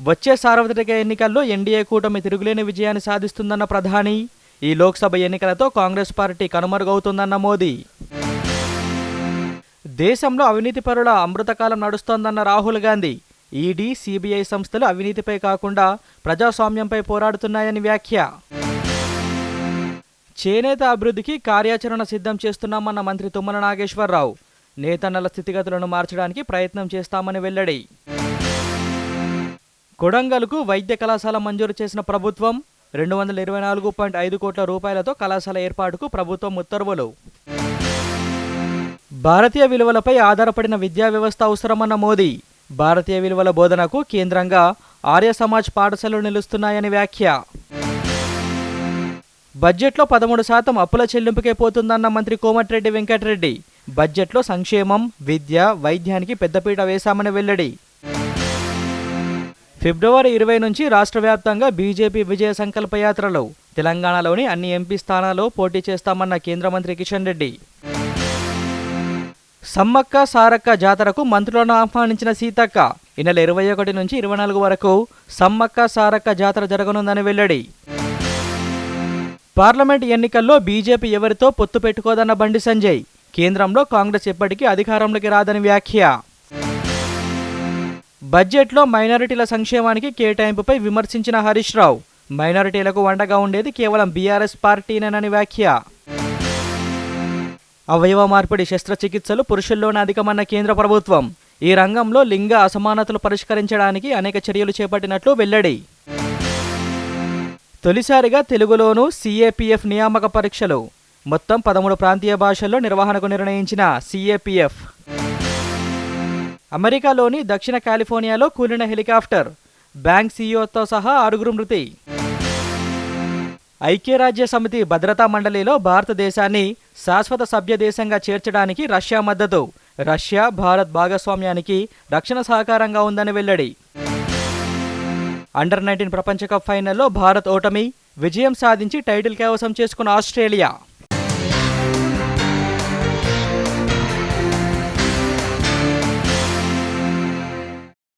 వచ్చే సార్వత్రిక ఎన్నికల్లో ఎన్డీఏ కూటమి తిరుగులేని విజయాన్ని సాధిస్తుందన్న ప్రధాని. ఈ లోక్సభ ఎన్నికలతో కాంగ్రెస్ పార్టీ కనుమరుగవుతుందన్న మోదీ. దేశంలో అవినీతి పరుల అమృతకాలం నడుస్తోందన్న రాహుల్ గాంధీ. ఈడీ సిబిఐ సంస్థలు అవినీతిపై కాకుండా ప్రజాస్వామ్యంపై పోరాడుతున్నాయని వ్యాఖ్య. చేనేత అభివృద్ధికి కార్యాచరణ సిద్ధం చేస్తున్నామన్న మంత్రి తుమ్మల నాగేశ్వరరావు. నేతన్నల స్థితిగతులను మార్చడానికి ప్రయత్నం చేస్తామని వెల్లడి. కొడంగల్కు వైద్య కళాశాల మంజూరు చేసిన ప్రభుత్వం రెండు వందల ఇరవై నాలుగు పాయింట్ ఐదు కోట్ల రూపాయలతో కళాశాల ఏర్పాటుకు ప్రభుత్వం ఉత్తర్వులు. భారతీయ విలువలపై ఆధారపడిన విద్యా వ్యవస్థ అవసరమన్న మోదీ భారతీయ విలువల బోధనకు కేంద్రంగా ఆర్య సమాజ్ పాఠశాలలు నిలుస్తున్నాయని వ్యాఖ్య. బడ్జెట్లో పదమూడు శాతం అప్పుల చెల్లింపుకే పోతుందన్న మంత్రి కోమటిరెడ్డి వెంకటరెడ్డి బడ్జెట్లో సంక్షేమం విద్య వైద్యానికి పెద్దపీట వేశామని వెల్లడి. ఫిబ్రవరి ఇరవై నుంచి రాష్ట్ర వ్యాప్తంగా బీజేపీ విజయ సంకల్పయాత్రలు తెలంగాణలోని అన్ని ఎంపీ స్థానాల్లో పోటీ చేస్తామన్న కేంద్ర మంత్రి కిషన్ రెడ్డి. సమ్మక్క సారక్క జాతరకు మంత్రులను ఆహ్వానించిన సీతక్క. ఈ నెల ఇరవై ఒకటి నుంచి ఇరవై నాలుగు వరకు సమ్మక్క సారక్క జాతర జరగనుందని వెల్లడి. పార్లమెంట్ ఎన్నికల్లో బీజేపీ ఎవరితో పొత్తు పెట్టుకోదన్న బండి సంజయ్. కేంద్రంలో కాంగ్రెస్ ఎప్పటికీ అధికారంలోకి రాదని వ్యాఖ్య. బడ్జెట్లో మైనారిటీల సంక్షేమానికి కేటాయింపుపై విమర్శించిన హరీష్ రావు మైనారిటీలకు వండగా ఉండేది కేవలం బీఆర్ఎస్ పార్టీనేనని వ్యాఖ్య. అవయవ మార్పిడి శస్త్రచికిత్సలు పురుషుల్లోనే అధికమన్న కేంద్ర ప్రభుత్వం. ఈ రంగంలో లింగ అసమానతలు పరిష్కరించడానికి అనేక చర్యలు చేపట్టినట్లు వెల్లడి. తొలిసారిగా తెలుగులోనూ సిఏపిఎఫ్ నియామక పరీక్షలు. మొత్తం పదమూడు ప్రాంతీయ భాషల్లో నిర్వహణకు నిర్ణయించిన సిఏపిఎఫ్. అమెరికాలోని దక్షిణ కాలిఫోర్నియాలో కూలిన హెలికాప్టర్. బ్యాంక్ సీఈఓతో సహా ఆరుగురు మృతి. ఐక్యరాజ్య సమితి భద్రతా మండలిలో భారతదేశాన్ని శాశ్వత సభ్య దేశంగా చేర్చడానికి రష్యా మద్దతు. రష్యా భారత్ భాగస్వామ్యానికి రక్షణ సహకారంగా ఉందని వెల్లడి. అండర్ నైన్టీన్ ప్రపంచ కప్ ఫైనల్లో భారత్ ఓటమి విజయం సాధించి టైటిల్ కైవసం చేసుకున్న ఆస్ట్రేలియా.